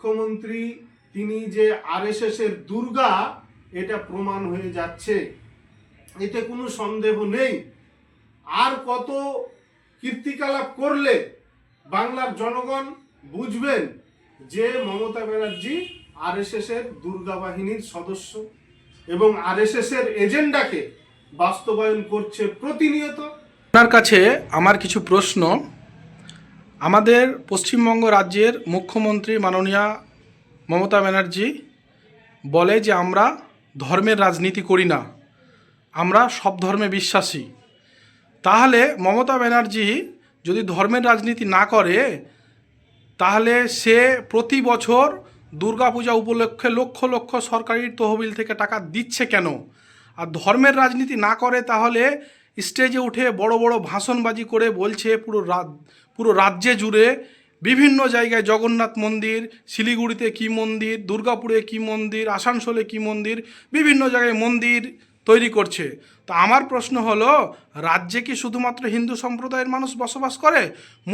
মুখ্যমন্ত্রী, তিনি যে আরএসএস এর দুর্গা, এটা প্রমাণ হয়ে যাচ্ছে। এতে কোনো সন্দেহ নেই। আর কত কীর্তিকলাপ করলে বাংলার জনগণ বুঝবেন যে মমতা ব্যানার্জি এর দুর্গা বাহিনীর সদস্য এবং আরএসএস এর এজেন্ডাকে বাস্তবায়ন করছে প্রতিনিয়ত। আপনার কাছে আমার কিছু প্রশ্ন। আমাদের পশ্চিমবঙ্গ রাজ্যের মুখ্যমন্ত্রী মাননীয়া মমতা ব্যানার্জি বলে যে আমরা ধর্মের রাজনীতি করি না, আমরা সব ধর্মে বিশ্বাসী। তাহলে মমতা ব্যানার্জি যদি ধর্মের রাজনীতি না করে, তাহলে সে প্রতি বছর দুর্গাপূজা উপলক্ষে লক্ষ লক্ষ সরকারি তহবিল থেকে টাকা দিচ্ছে কেন? আর ধর্মের রাজনীতি না করে তাহলে স্টেজে উঠে বড় বড় ভাষণবাজি করে বলছে পুরো পুরো রাজ্যে জুড়ে বিভিন্ন জায়গায় জগন্নাথ মন্দির, শিলিগুড়িতে কি মন্দির, দুর্গাপুরে কি মন্দির, আসানসোলে কি মন্দির, বিভিন্ন জায়গায় মন্দির তৈরি করছে। তো আমার প্রশ্ন হলো, রাজ্যে কি শুধুমাত্র হিন্দু সম্প্রদায়ের মানুষ বসবাস করে?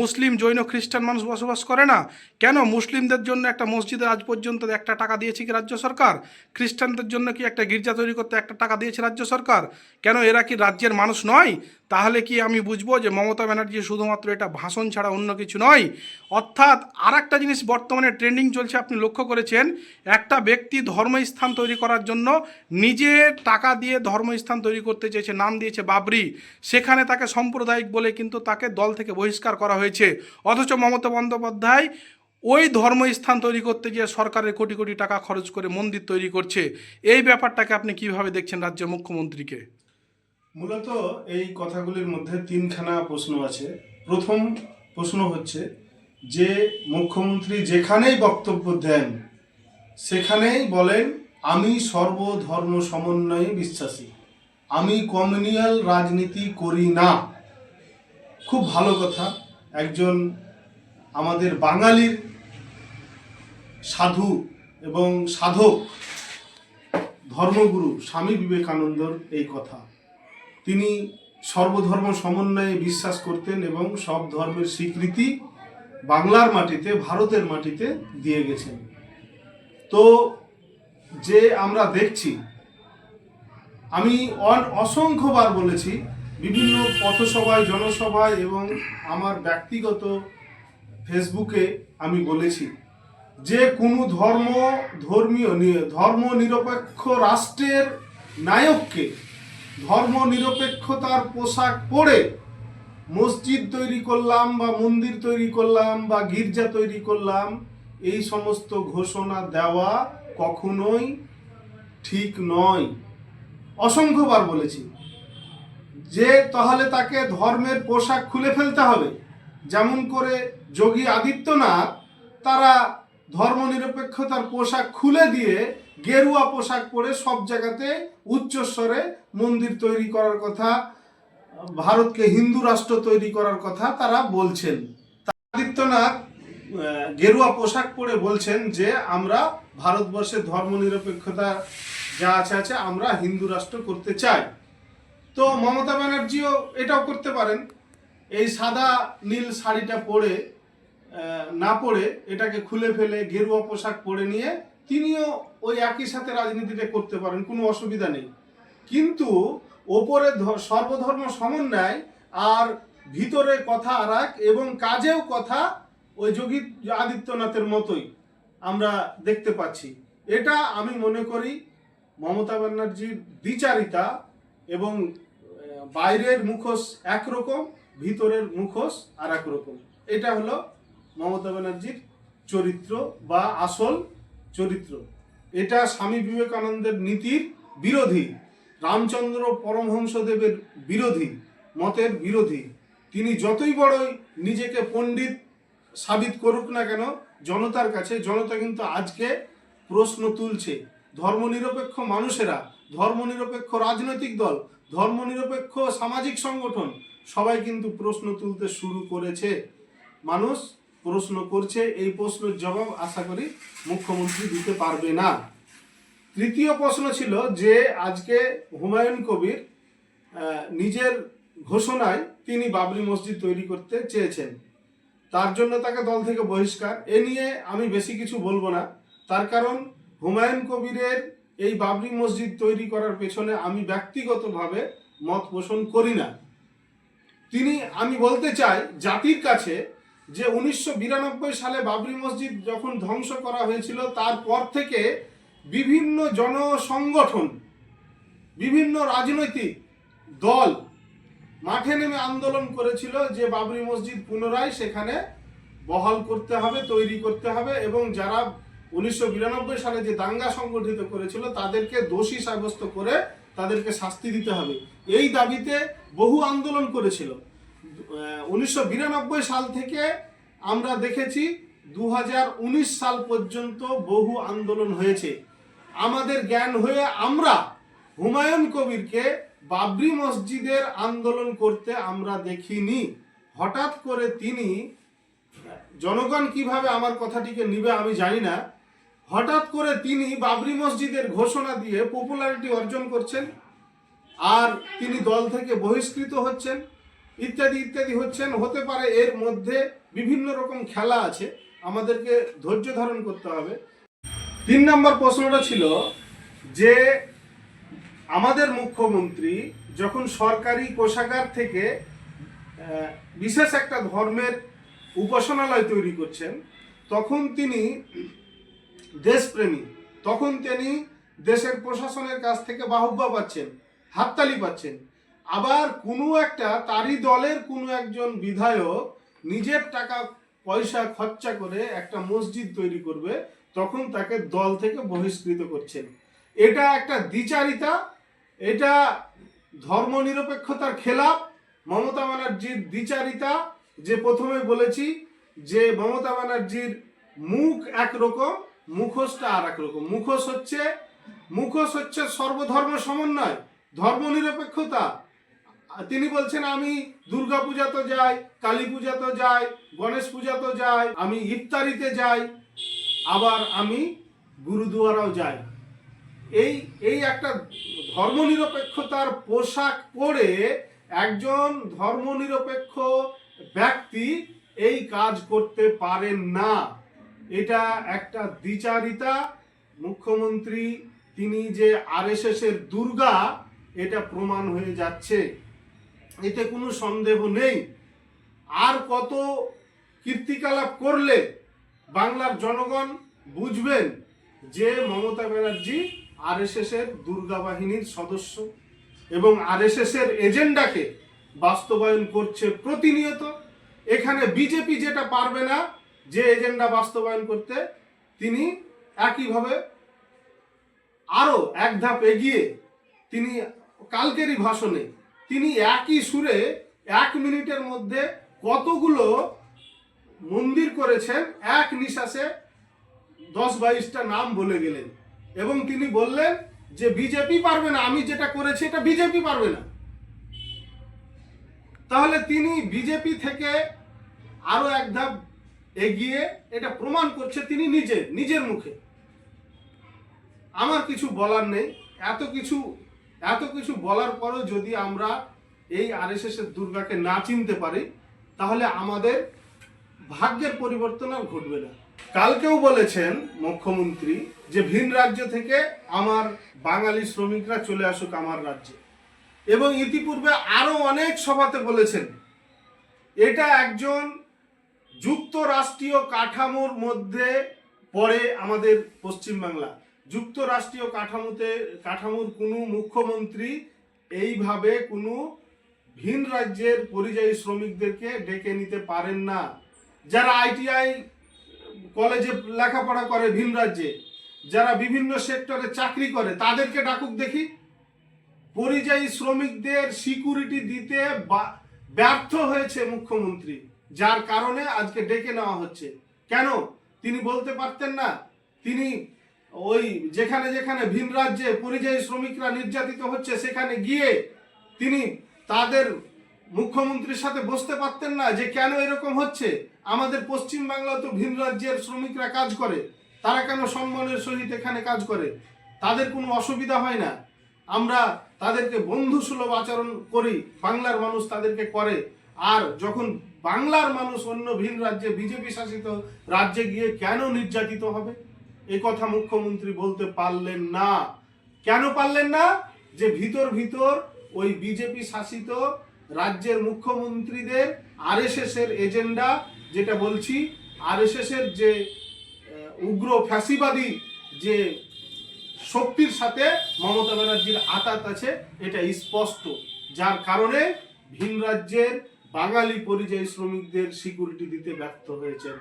মুসলিম, জৈন, খ্রিস্টান মানুষ বসবাস করে না? কেন মুসলিমদের জন্য একটা মসজিদে আজ পর্যন্ত একটা টাকা দিয়েছে কি রাজ্য সরকার? খ্রিস্টানদের জন্য কি একটা গির্জা তৈরি করতে একটা টাকা দিয়েছে রাজ্য সরকার? কেন এরা কি রাজ্যের মানুষ নয়? তাহলে কি আমি বুঝব যে মমতা ব্যানার্জি শুধুমাত্র এটা ভাষণ ছাড়া অন্য কিছু নয়? অর্থাৎ আর একটা জিনিস বর্তমানে ট্রেন্ডিং চলছে, আপনি লক্ষ্য করেছেন? একটা ব্যক্তি ধর্মস্থান তৈরি করার জন্য নিজে টাকা দিয়ে ধর্মস্থান তৈরি করতে চেয়েছে, নাম দিয়েছে বাবরি। সেখানে তাকে সাম্প্রদায়িক বলে কিন্তু তাকে দল থেকে বহিষ্কার করা হয়েছে। অথচ মমতা বন্দ্যোপাধ্যায় ওই ধর্মস্থান তৈরি করতে গিয়ে সরকারের কোটি কোটি টাকা খরচ করে মন্দির তৈরি করছে। এই ব্যাপারটাকে আপনি কীভাবে দেখছেন রাজ্যের মুখ্যমন্ত্রীকে? মূলত এই কথাগুলির মধ্যে তিনখানা প্রশ্ন আছে। প্রথম প্রশ্ন হচ্ছে যে, মুখ্যমন্ত্রী যেখানেই বক্তব্য দেন, সেখানেই বলেন, আমি সর্বধর্ম সমন্বয়ে বিশ্বাসী। আমি কমিউনিয়াল রাজনীতি করি না। খুব ভালো কথা। একজন আমাদের বাঙালির সাধু এবং সাধক, ধর্মগুরু স্বামী বিবেকানন্দর এই কথা। তিনি সর্বধর্ম সমন্বয়ে বিশ্বাস করতেন এবং সব ধর্মের স্বীকৃতি বাংলার মাটিতে, ভারতের মাটিতে দিয়ে গেছেন। তো যে আমরা দেখছি আমি অসংখ্যবার বলেছি, বিভিন্ন পথসভায়, জনসভায় এবং আমার ব্যক্তিগত ফেসবুকে আমি বলেছি যে কোনো ধর্ম, ধর্মীয় ধর্ম নিরপেক্ষ রাষ্ট্রের নায়ককে ধর্ম নিরপেক্ষতার পোশাক পরে মসজিদ তৈরি করলাম বা মন্দির তৈরি করলাম বা গির্জা তৈরি করলাম, এই সমস্ত ঘোষণা দেওয়া কখনোই ঠিক নয়। অসংখ্যবার বলেছি। যে তাহলে তাকে ধর্মের পোশাক খুলে ফেলতে হবে। যেমন করে যোগী আদিত্যনাথ তারা ধর্মনিরপেক্ষতার পোশাক খুলে দিয়ে গেরুয়া পোশাক পরে সব জায়গাতে উচ্চস্বরে মন্দির তৈরি করার কথা, ভারতকে হিন্দু রাষ্ট্র তৈরি করার কথা তারা বলছেন। আদিত্যনাথ গেরুয়া পোশাক পরে বলছেন যে, আমরা ভারতবর্ষের ধর্মনিরপেক্ষতা যা আছে আছে আমরা হিন্দু রাষ্ট্র করতে চাই। তো মমতা ব্যানার্জিও এটাও করতে পারেন। এই সাদা নীল শাড়িটা পরে না পরে এটাকে খুলে ফেলে গেরুয়া পোশাক পরে নিয়ে তিনিও ওই একই সাথে রাজনীতিটা করতে পারেন, কোনো অসুবিধা নেই। কিন্তু ওপরে সর্বধর্ম সমন্বয় আর ভিতরে কথা আর এবং কাজেও কথা ওই যোগী আদিত্যনাথের মতোই আমরা দেখতে পাচ্ছি। এটা আমি মনে করি মমতা ব্যানার্জির দ্বিচারিতা এবং বাইরের মুখোশ একরকম, ভিতরের মুখোশ আর এক রকম এটা হলো মমতা ব্যানার্জির চরিত্র বা আসল চরিত্র। এটা স্বামী বিবেকানন্দের নীতির বিরোধী, রামচন্দ্র পরমহংসদেবের বিরোধী, মতের বিরোধী। তিনি যতই বড়ই নিজেকে পণ্ডিত সাবিত করুক না কেন, জনতার কাছে, জনতা কিন্তু আজকে প্রশ্ন তুলছে। ধর্মনিরপেক্ষ মানুষেরা, ধর্মনিরপেক্ষ রাজনৈতিক দল, ধর্মনিরপেক্ষ সামাজিক সংগঠন, সবাই কিন্তু প্রশ্ন তুলতে শুরু করেছে। মানুষ প্রশ্ন করছে, এই প্রশ্নের জবাব আশা করি মুখ্যমন্ত্রী দিতে পারবে না। তৃতীয় প্রশ্ন ছিল যে, আজকে হুমায়ুন কবির নিজের ঘোষণায় তিনি বাবরি মসজিদ তৈরি করতে চেয়েছেন। তার জন্য তাকে দল থেকে বহিষ্কার। এ নিয়ে আমি বেশি কিছু বলব না। তার কারণ হুমায়ুন কবিরের এই বাবরি মসজিদ তৈরি করার পেছনে আমি ব্যক্তিগতভাবে মত পোষণ করি না। তিনি, আমি বলতে চাই জাতির কাছে যে উনিশশো বিরানব্বই সালে বাবরি মসজিদ যখন ধ্বংস করা হয়েছিল, তারপর থেকে বিভিন্ন জনসংগঠন, বিভিন্ন রাজনৈতিক দল মাঠে নেমে আন্দোলন করেছিল যে বাবরি মসজিদ পুনরায় সেখানে বহাল করতে হবে, তৈরি করতে হবে এবং যারা উনিশশো বিরানব্বই সালে যে দাঙ্গা সংগঠিত করেছিল, তাদেরকে দোষী সাব্যস্ত করে তাদেরকে শাস্তি দিতে হবে। এই দাবিতে বহু আন্দোলন করেছিল। উনিশশো বিরানব্বই সাল থেকে আমরা দেখেছি দু হাজার উনিশ সাল পর্যন্ত বহু আন্দোলন হয়েছে। আমাদের জ্ঞান হয়ে আমরা হুমায়ুন কবিরকে বাবরি মসজিদের আন্দোলন করতে আমরা দেখিনি। হঠাৎ করে তিনি, জনগণ কীভাবে আমার কথাটিকে নিবে আমি জানি না হঠাৎ করে তিনি বাবরি মসজিদের ঘোষণা দিয়ে পপুলারিটি অর্জন করছেন আর তিনি দল থেকে বহিষ্কৃত হচ্ছেন, ইত্যাদি ইত্যাদি হচ্ছেন। হতে পারে এর মধ্যে বিভিন্ন রকম খেলা আছে, আমাদেরকে ধৈর্য ধারণ করতে হবে। তিন নম্বর প্রশ্নটা ছিল যে আমাদের মুখ্যমন্ত্রী যখন সরকারি কোষাগার থেকে বিশেষ একটা ধর্মের উপাসনালয় তৈরি করছেন, তখন তিনি দেশপ্রেমী। তখন তিনি দেশের প্রশাসনের কাছ থেকে বাহুব্য পাচ্ছেন, হাততালি পাচ্ছেন। আবার কোনো একটা তারই দলের কোনো একজন বিধায়ক নিজের টাকা, পয়সা খরচা করে একটা মসজিদ তৈরি করবে, তখন তাকে দল থেকে বহিষ্কৃত করছেন। এটা একটা দ্বিচারিতা, এটা ধর্মনিরপেক্ষতার খেলাপ, মমতা ব্যানার্জির দ্বিচারিতা, যে প্রথমে বলেছি যে মমতা ব্যানার্জির মুখ একরকম মুখোশটা আর একরকম মুখোশ হচ্ছে মুখোশ হচ্ছে সর্বধর্ম সমন্বয়, ধর্মনিরপেক্ষতা। তিনি বলছেন, আমি দুর্গা পূজাতে যাই, কালী পূজাতে যাই, গণেশ পূজাতে যাই, আমি ইফতারিতে যাই, আবার আমি গুরুদুয়ারাও যাই। এই এই একটা ধর্মনিরপেক্ষতার পোশাক পরে একজন ধর্মনিরপেক্ষ ব্যক্তি এই কাজ করতে পারেন না। এটা একটা দ্বিচারিতা। মুখ্যমন্ত্রী, তিনি যে আরএসএস এর দুর্গা, এটা প্রমাণ হয়ে যাচ্ছে। এতে কোনো সন্দেহ নেই। আর কত কীর্তিকলাপ করলে বাংলার জনগণ বুঝবেন যে মমতা ব্যানার্জি আরএসএস এর দুর্গা বাহিনীর সদস্য এবং আরএসএস এর এজেন্ডাকে বাস্তবায়ন করছে প্রতিনিয়ত। এখানে বিজেপি যেটা পারবে না যে এজেন্ডা বাস্তবায়ন করতে তিনি একইভাবে আরও এক ধাপ এগিয়ে তিনি কালকেরই ভাষণে তিনি একই সুরে এক মিনিটের মধ্যে কতগুলো মন্দির করেছেন, এক নিঃশ্বাসে দশ বাইশটা নাম বলে গেলেন। এবং তিনি বললেন যে বিজেপি পারবে না, আমি যেটা করেছি এটা বিজেপি পারবে না। তাহলে তিনি বিজেপি থেকে আরও এক ধাপ এগিয়ে এটা প্রমাণ করছে তিনি নিজে, নিজের মুখে। আমার কিছু বলার নেই। এত কিছু এত কিছু বলার পরও যদি আমরা এই আরএসএস এর দুর্গাকে না চিনতে পারি, তাহলে আমাদের ভাগ্যের পরিবর্তন আর ঘটবে না। কালকেও বলেছেন মুখ্যমন্ত্রী যে ভিন রাজ্য থেকে আমার বাঙালি শ্রমিকরা চলে আসুক আমার রাজ্যে। এবং ইতিপূর্বে আরও অনেক সভাতে বলেছেন, এটা একজন যুক্তরাষ্ট্রীয় কাঠামোর মধ্যে পড়ে আমাদের পশ্চিমবাংলা। যুক্তরাষ্ট্রীয় কাঠামোতে, কাঠামোর কোনো মুখ্যমন্ত্রী এইভাবে কোনো ভিন রাজ্যের পরিযায়ী শ্রমিকদেরকে ডেকে নিতে পারেন না। যারা আইটিআই কলেজে লেখাপড়া করে ভিন রাজ্যে, যারা বিভিন্ন সেক্টরে চাকরি করে, তাদেরকে ডাকুক দেখি। পরিযায়ী শ্রমিকদের সিকিউরিটি দিতে ব্যর্থ হয়েছে মুখ্যমন্ত্রী। যার কারণে আজকে ডেকে নেওয়া হচ্ছে। কেন? তিনি বলতে পারতেন না। তিনি ওই যেখানে যেখানে ভিন রাজ্যে পরিযায়ী শ্রমিকরা নির্যাতিত হচ্ছে, সেখানে গিয়ে তিনি তাদের মুখ্যমন্ত্রীর সাথে বসতে পারতেন না যে কেন এরকম হচ্ছে। আমাদের পশ্চিম বাংলা তো ভিন রাজ্যের শ্রমিকরা কাজ করে। তারা কেন সম্মানের সহিত এখানে কাজ করে? তাদের কোনো অসুবিধা হয় না। আমরা তাদেরকে বন্ধু সুলভ আচরণ করি। বাংলার মানুষ তাদেরকে করে। আর যখন বাংলার মানুষ অন্য ভিন রাজ্যে, বিজেপি শাসিত রাজ্যে গিয়ে কেন নির্যাতিত হবে? এই কথা মুখ্যমন্ত্রী বলতে পারলেন না। কেন পারলেন না? যে ভিতর ভিতর ওই বিজেপি শাসিত রাজ্যের মুখ্যমন্ত্রীদের আরএসএস এর এজেন্ডা, যেটা বলছি আরএসএস এর যে উগ্র ফ্যাসিবাদী যে শক্তির সাথে মমতা ব্যানার্জির আতাত আছে, এটা স্পষ্ট। যার কারণে ভিন রাজ্যের বাঙালি পরিযায়ী শ্রমিকদের সিকিউরিটি দিতে ব্যর্থ হয়েছেন।